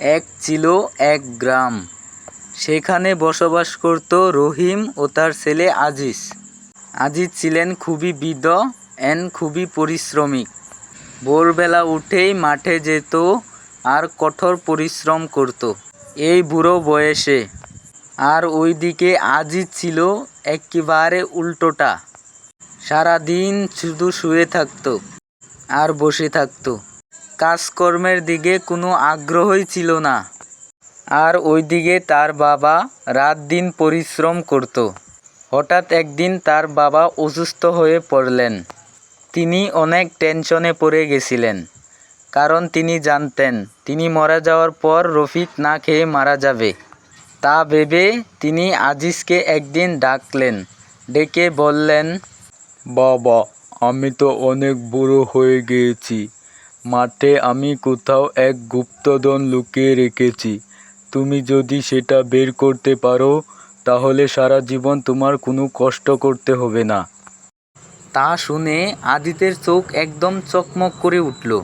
এক ছিল এক গ্রাম। সেখানে বসবাস করত রহিম ও তার ছেলে আজিজ। আজিজ ছিলেন খুবই বিদ এন্ড খুবই পরিশ্রমিক। ভোরবেলা উঠেই মাঠে যেত আর কঠোর পরিশ্রম করত। এই বুড়ো বয়সে। আর ওইদিকে আজিজ ছিল একেবারে উল্টোটা। সারাদিন শুধু শুয়ে থাকতো আর বসে থাকতো। কাজকর্মের দিকে কোনো আগ্রহই ছিল না। আর ওইদিকে তার বাবা রাত দিন পরিশ্রম করত। হঠাৎ একদিন তার বাবা অসুস্থ হয়ে পড়লেন। তিনি অনেক টেনশনে পড়ে গেছিলেন। কারণ তিনি জানতেন, তিনি মারা যাওয়ার পর রফিক না খেয়ে মারা যাবে। তা ভেবে তিনি আজিজকে একদিন ডাকলেন, ডেকে বললেন, বাবা, আমি তো অনেক বুড়ো হয়ে গিয়েছি। মাঠে আমি কোথাও এক গুপ্তধন লুকিয়ে রেখেছি। তুমি যদি সেটা বের করতে পারো, তাহলে সারা জীবন তোমার কোনো কষ্ট করতে হবে না। তা শুনে আদিতের চোখ একদম চকমক করে উঠল।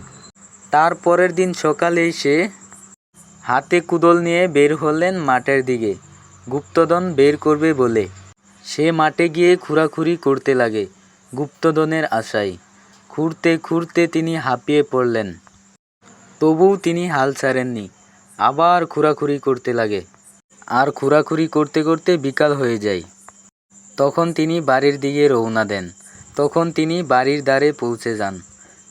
তার পরের দিন সকালে সে হাতে কুদল নিয়ে বের হলেন মাঠের দিকে। গুপ্তধন বের করবে বলে। সে মাঠে গিয়ে খুঁড়াখুড়ি করতে লাগে, গুপ্তধনের আশায়। খুঁড়তে খুঁড়তে তিনি হাঁপিয়ে পড়লেন। তবুও তিনি হাল ছাড়েননি। আবার খুঁড়াখুড়ি করতে লাগে। আর খুঁড়াখুড়ি করতে করতে বিকাল হয়ে যায়। তখন তিনি বাড়ির দিকে রওনা দেন। তখন তিনি বাড়ির দ্বারে পৌঁছে যান।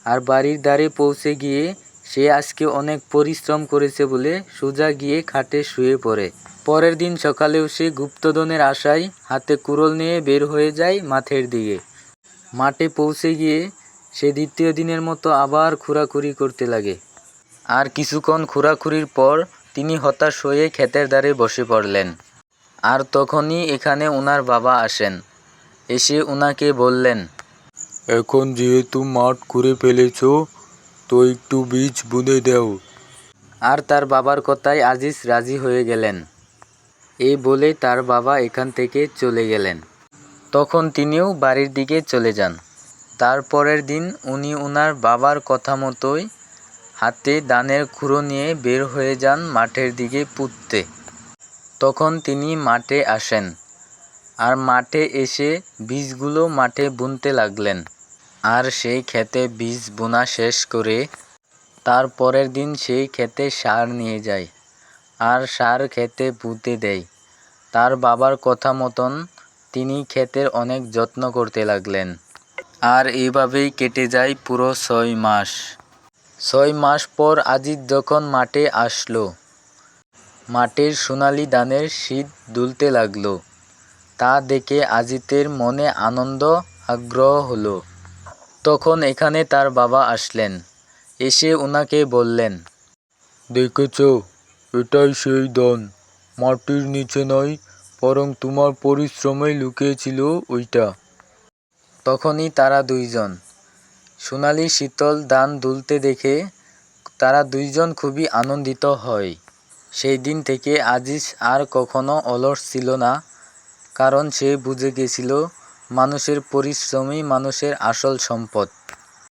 আর বাড়ির দ্বারে পৌঁছে গিয়ে সে আজকে অনেক পরিশ্রম করেছে বলে সোজা গিয়ে খাটে শুয়ে পড়ে। পরের দিন সকালেও সে গুপ্তধনের আশায় হাতে কুড়োল নিয়ে বের হয়ে যায় মাঠের দিকে। মাঠে পৌঁছে গিয়ে সে দ্বিতীয় দিনের মতো আবার খুঁড়াখুড়ি করতে লাগে। আর কিছুক্ষণ খুঁড়াখুড়ির পর তিনি হতাশ হয়ে ক্ষেতের দ্বারে বসে পড়লেন। আর তখনই এখানে ওনার বাবা আসেন। এসে ওনাকে বললেন এখন যেহেতু মাঠ করে ফেলেছো তো একটু বীজ বুনে দাও। আর তার বাবার কথায় আজিজ রাজি হয়ে গেলেন। এই বলে তার বাবা এখান থেকে চলে গেলেন। তখন তিনিও বাড়ির দিকে চলে যান। তারপরের দিন উনি ওনার বাবার কথা মতোই হাতে দানের খুঁড়ো নিয়ে বের হয়ে যান মাঠের দিকে পুঁততে। তখন তিনি মাঠে আসেন আর মাঠে এসে বীজগুলো মাঠে বুনতে লাগলেন। আর সেই ক্ষেতে বীজ বোনা শেষ করে তার পরের দিন সেই ক্ষেতে সার নিয়ে যায় আর সার ক্ষেতে পুঁতে দেয়। তার বাবার কথা মতন তিনি ক্ষেতের অনেক যত্ন করতে লাগলেন। আর এইভাবেই কেটে যায় পুরো ছয় মাস। ছয় মাস পর আজিজ যখন মাঠে আসলো, মাঠের সোনালি ধানের শীত দুলতে লাগল। তা দেখে আজিতের মনে আনন্দ, আগ্রহ হলো। তখন এখানে তার বাবা আসলেন। এসে ওনাকে বললেন, দেখেছ, এটাই সেই ধন। মাটির নিচে নয়, বরং তোমার পরিশ্রমে লুকিয়েছিল ওইটা। তখনই তারা দুইজন। সোনালি শীতল দান দুলতে দেখে তারা দুইজন খুবই আনন্দিত হয়। সেই দিন থেকে আজিজ আর কখনো অলস ছিল না, কারণ সে বুঝে গেছিল মানুষের পরিশ্রমই মানুষের আসল সম্পদ।